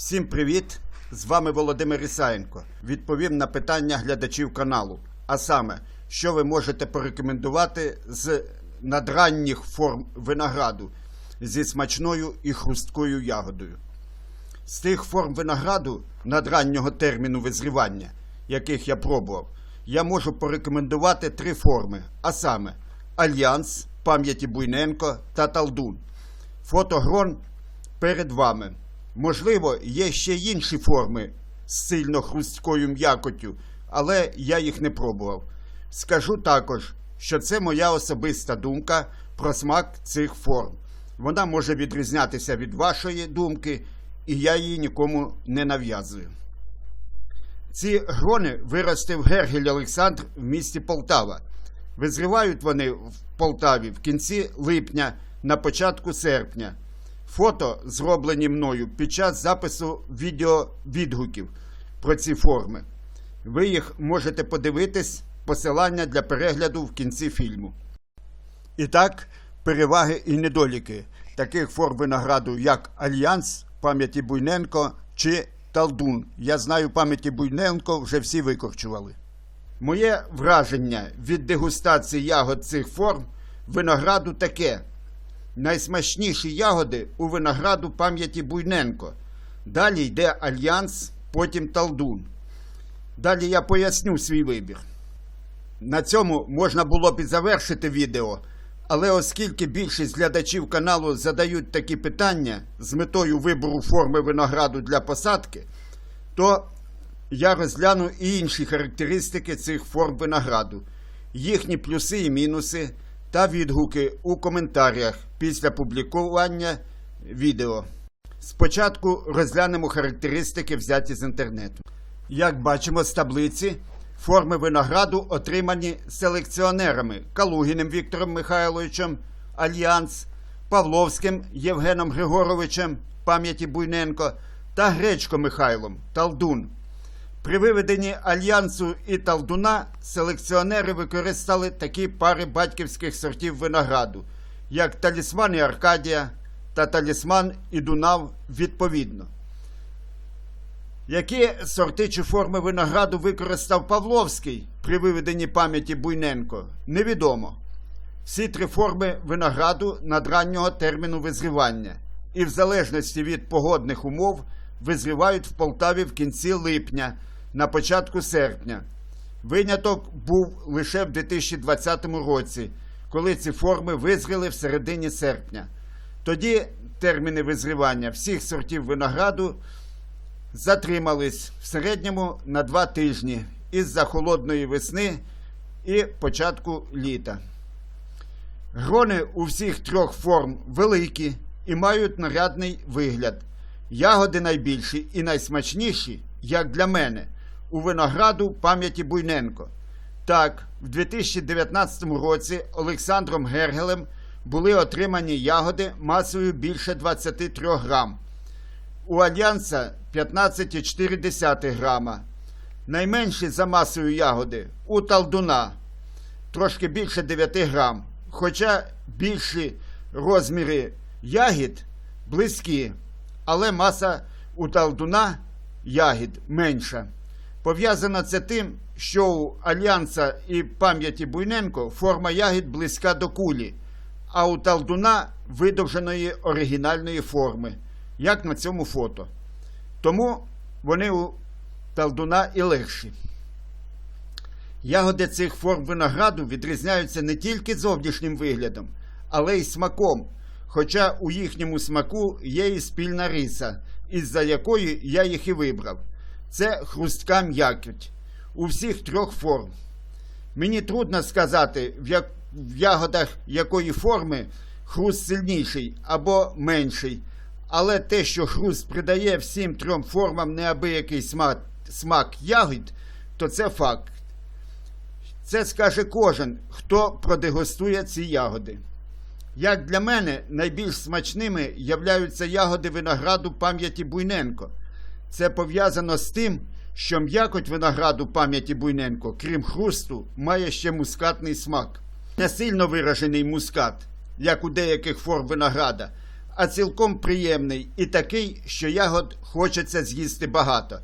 Всім привіт! З вами Володимир Ісаєнко. Відповім на питання глядачів каналу. А саме, що ви можете порекомендувати з надранніх форм винограду зі смачною і хрусткою ягодою. З тих форм винограду надраннього терміну визрівання, яких я пробував, я можу порекомендувати три форми, а саме Альянс, пам'яті Буйненко та Талдун. Фотогрон перед вами. Можливо, є ще інші форми з сильно хрусткою м'якоттю, але я їх не пробував. Скажу також, що це моя особиста думка про смак цих форм. Вона може відрізнятися від вашої думки, і я її нікому не нав'язую. Ці грони виростив Гергель Олександр в місті Полтава. Визрівають вони в Полтаві в кінці липня, на початку серпня. Фото зроблені мною під час запису відеовідгуків про ці форми. Ви їх можете подивитись, посилання для перегляду в кінці фільму. І так, переваги і недоліки таких форм винограду, як Альянс, пам'яті Буйненко чи Талдун. Я знаю, пам'яті Буйненко вже всі викорчували. Моє враження від дегустації ягод цих форм винограду таке. Найсмачніші ягоди у винограду пам'яті Буйненко. Далі йде Альянс, потім Талдун. Далі я поясню свій вибір. На цьому можна було б і завершити відео, але оскільки більшість глядачів каналу задають такі питання з метою вибору форми винограду для посадки, то я розгляну і інші характеристики цих форм винограду, їхні плюси і мінуси та відгуки у коментарях після публікування відео. Спочатку розглянемо характеристики, взяті з інтернету. Як бачимо з таблиці, форми винограду отримані селекціонерами Калугіним Віктором Михайловичем, Альянс, Павловським Євгеном Григоровичем, пам'яті Буйненко та Гречко Михайлом Талдун. При виведенні альянсу і талдуна селекціонери використали такі пари батьківських сортів винограду, як талісман і Аркадія та талісман і Дунав відповідно. Які сорти чи форми винограду використав Павловський при виведенні пам'яті Буйненко, невідомо. Всі три форми винограду надраннього терміну визрівання і, в залежності від погодних умов, визрівають в Полтаві в кінці липня, на початку серпня. Виняток був лише в 2020 році, коли ці форми визріли в середині серпня. Тоді терміни визрівання всіх сортів винограду затримались в середньому на два тижні із-за холодної весни і початку літа. Грони у всіх трьох форм великі і мають нарядний вигляд. Ягоди найбільші і найсмачніші, як для мене, у винограду пам'яті Буйненко. Так, в 2019 році Олександром Гергелем були отримані ягоди масою більше 23 грам. У Альянса 15,4 грама. Найменші за масою ягоди у Талдуна трошки більше 9 грам. Хоча більші розміри ягід близькі, але маса у Талдуна ягід менша. Пов'язано це тим, що у Альянса і пам'яті Буйненко форма ягід близька до кулі, а у Талдуна видовженої оригінальної форми, як на цьому фото. Тому вони у Талдуна і легші. Ягоди цих форм винограду відрізняються не тільки зовнішнім виглядом, але й смаком. Хоча у їхньому смаку є і спільна риса, із-за якої я їх і вибрав. Це хрустка м'якоть у всіх трьох форм. Мені трудно сказати, в, як... в ягодах якої форми хруст сильніший або менший, але те, що хруст придає всім трьом формам неабиякий смак, смак ягід, то це факт. Це скаже кожен, хто продегустує ці ягоди. Як для мене, найбільш смачними являються ягоди винограду пам'яті Буйненко. Це пов'язано з тим, що м'якоть винограду пам'яті Буйненко, крім хрусту, має ще мускатний смак. Не сильно виражений мускат, як у деяких форм винограда, а цілком приємний і такий, що ягод хочеться з'їсти багато.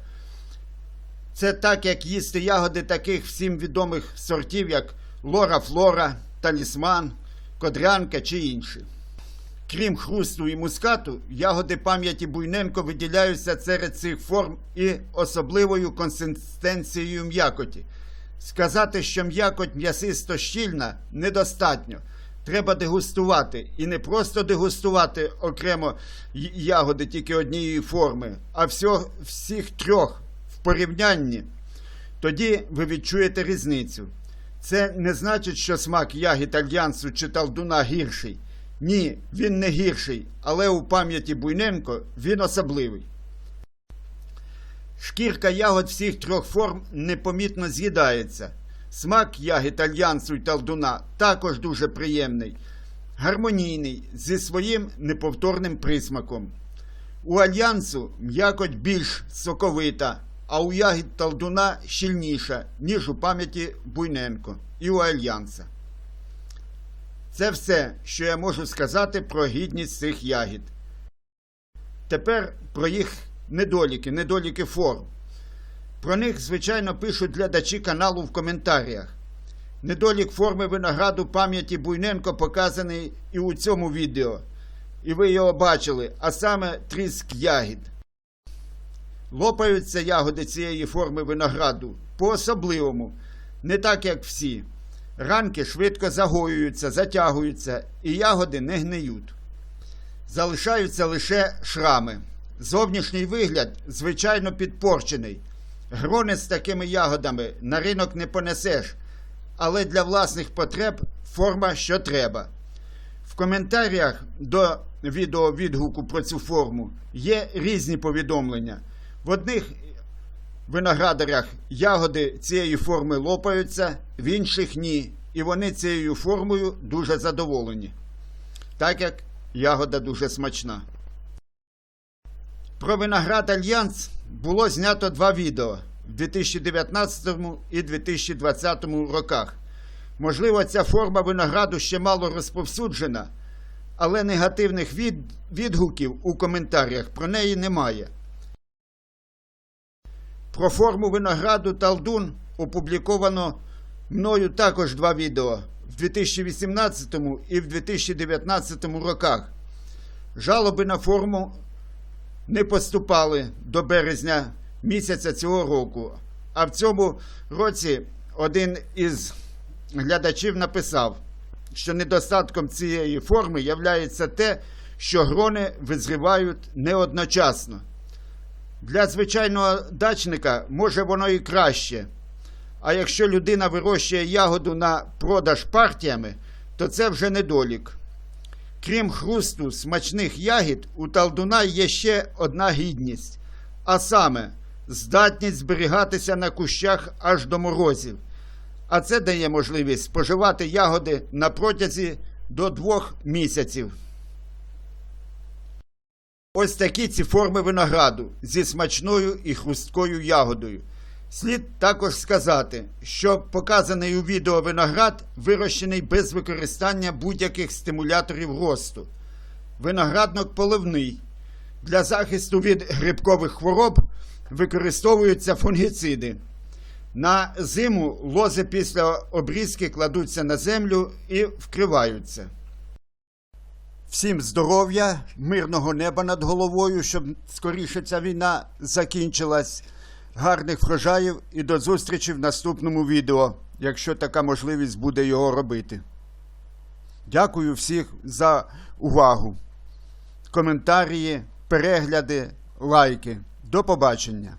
Це так, як їсти ягоди таких всім відомих сортів, як Лора Флора, Талісман, Кодрянка чи інші. Крім хрусту і мускату, ягоди пам'яті Буйненко виділяються серед цих форм і особливою консистенцією м'якоті. Сказати, що м'якоть м'ясисто щільна, недостатньо. Треба дегустувати. І не просто дегустувати окремо ягоди тільки однієї форми, а всього, всіх трьох в порівнянні. Тоді ви відчуєте різницю. Це не значить, що смак ягід альянсу чи талдуна гірший. Ні, він не гірший, але у пам'яті Буйненко він особливий. Шкірка ягод всіх трьох форм непомітно з'їдається. Смак ягід альянсу й талдуна також дуже приємний, гармонійний, зі своїм неповторним присмаком. У альянсу м'якоть більш соковита, а у ягід талдуна щільніша, ніж у пам'яті Буйненко і у альянса. Це все, що я можу сказати про гідність цих ягід. Тепер про їх недоліки, недоліки форм. Про них, звичайно, пишуть глядачі каналу в коментарях. Недолік форми винограду пам'яті Буйненко показаний і у цьому відео. І ви його бачили, а саме тріск ягід. Лопаються ягоди цієї форми винограду по-особливому, не так як всі. Ранки швидко загоюються, затягуються, і ягоди не гниють. Залишаються лише шрами. Зовнішній вигляд, звичайно, підпорчений. Грони з такими ягодами на ринок не понесеш, але для власних потреб форма що треба. В коментарях до відео відгуку про цю форму є різні повідомлення. В одних виноградарях ягоди цієї форми лопаються, в інших ні. І вони цією формою дуже задоволені, так як ягода дуже смачна. Про виноград Альянс було знято два відео в 2019 і 2020 роках. Можливо, ця форма винограду ще мало розповсюджена, але негативних від... відгуків у коментарях про неї немає. Про форму винограду Талдун опубліковано мною також два відео в 2018 і в 2019 роках. Жалоби на форму не поступали до березня місяця цього року. А в цьому році один із глядачів написав, що недостатком цієї форми є те, що грони визрівають не одночасно. Для звичайного дачника може воно і краще. А якщо людина вирощує ягоду на продаж партіями, то це вже недолік. Крім хрусту смачних ягід, у талдуна є ще одна гідність, а саме здатність зберігатися на кущах аж до морозів. А це дає можливість споживати ягоди на протязі до двох місяців. Ось такі ці форми винограду зі смачною і хрусткою ягодою. Слід також сказати, що показаний у відео виноград вирощений без використання будь-яких стимуляторів росту. Виноградник поливний. Для захисту від грибкових хвороб використовуються фунгіциди. На зиму лози після обрізки кладуться на землю і вкриваються. Всім здоров'я, мирного неба над головою, щоб скоріше ця війна закінчилась. Гарних врожаїв і до зустрічі в наступному відео, якщо така можливість буде його робити. Дякую всіх за увагу. Коментарі, перегляди, лайки. До побачення.